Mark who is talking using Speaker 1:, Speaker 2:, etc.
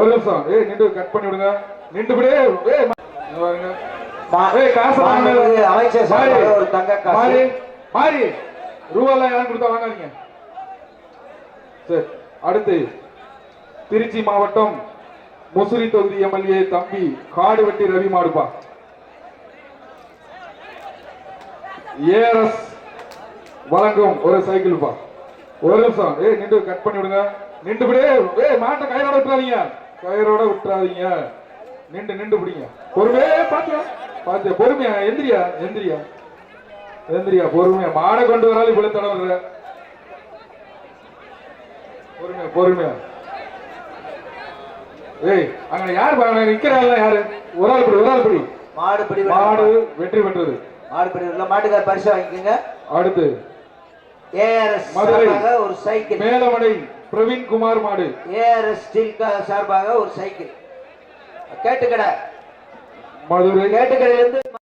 Speaker 1: ஒரு நிமிஷம். ஏய் நின்று கட் பண்ணி விடுங்க. நின்று விடு. ஏய் மா- இங்க பாருங்க.
Speaker 2: மா-
Speaker 1: ஏய் காசு
Speaker 2: மாண்புமிகு
Speaker 1: வாங்க
Speaker 2: அமைச்சர்
Speaker 1: மாறி.
Speaker 2: சார்பாக ஒரு தங்க காசு.
Speaker 1: மாறி. மாறி. ரூபாலாம் யாரும் கொடுத்தா வாங்காதீங்க. சரி அடுத்து திருச்சி மாவட்டம் முசிறி தொகுதி எம்எல்ஏ தம்பி காடு வெட்டி ரவி மாடுப்பா ஏஆர்எஸ் வழங்கும் ஒரு சைக்கிள் பா. ஒரு நிமிஷம். ஏய் நின்று கட் பண்ணி விடுங்க. நின்று விடு. ஏய் மாட்டை கயிறோட விட்டுறாதீங்க கயிறோட விட்டுறாதீங்க. நின்று நின்று பிடிங்க. பொறுமையே பாத்தியா? பாத்தியா பொறுமையா எந்திரியா எந்திரியா. எந்திரியா பொறுமையா. மாடை கொண்டு வராலும் இவ்வளவு தடவை பொறுமையா பொறுமையா. ஏய் அங்க யார் நிக்கிறாங்க யாரு? ஒரு ஆள் படி ஒரு ஆள் படி.
Speaker 2: மாடு பிடி
Speaker 1: மாடு வெற்றி பெற்றது.
Speaker 2: மாடு பிடி உள்ள மாட்டுக்கார பரிசு வாங்கிக்கோங்க.
Speaker 1: அடுத்து.
Speaker 2: ஏஆர்எஸ்
Speaker 1: மதுரை.
Speaker 2: ஒரு சைக்கிள்.
Speaker 1: மேலமடை. பிரவீன் குமார் மாடு.
Speaker 2: ஏஆர்எஸ் ஸ்டீல் சார்பாக ஒரு சைக்கிள். கேட்டுக்கடை.
Speaker 1: மதுரை.
Speaker 2: கேட்டுக்கடையிலிருந்து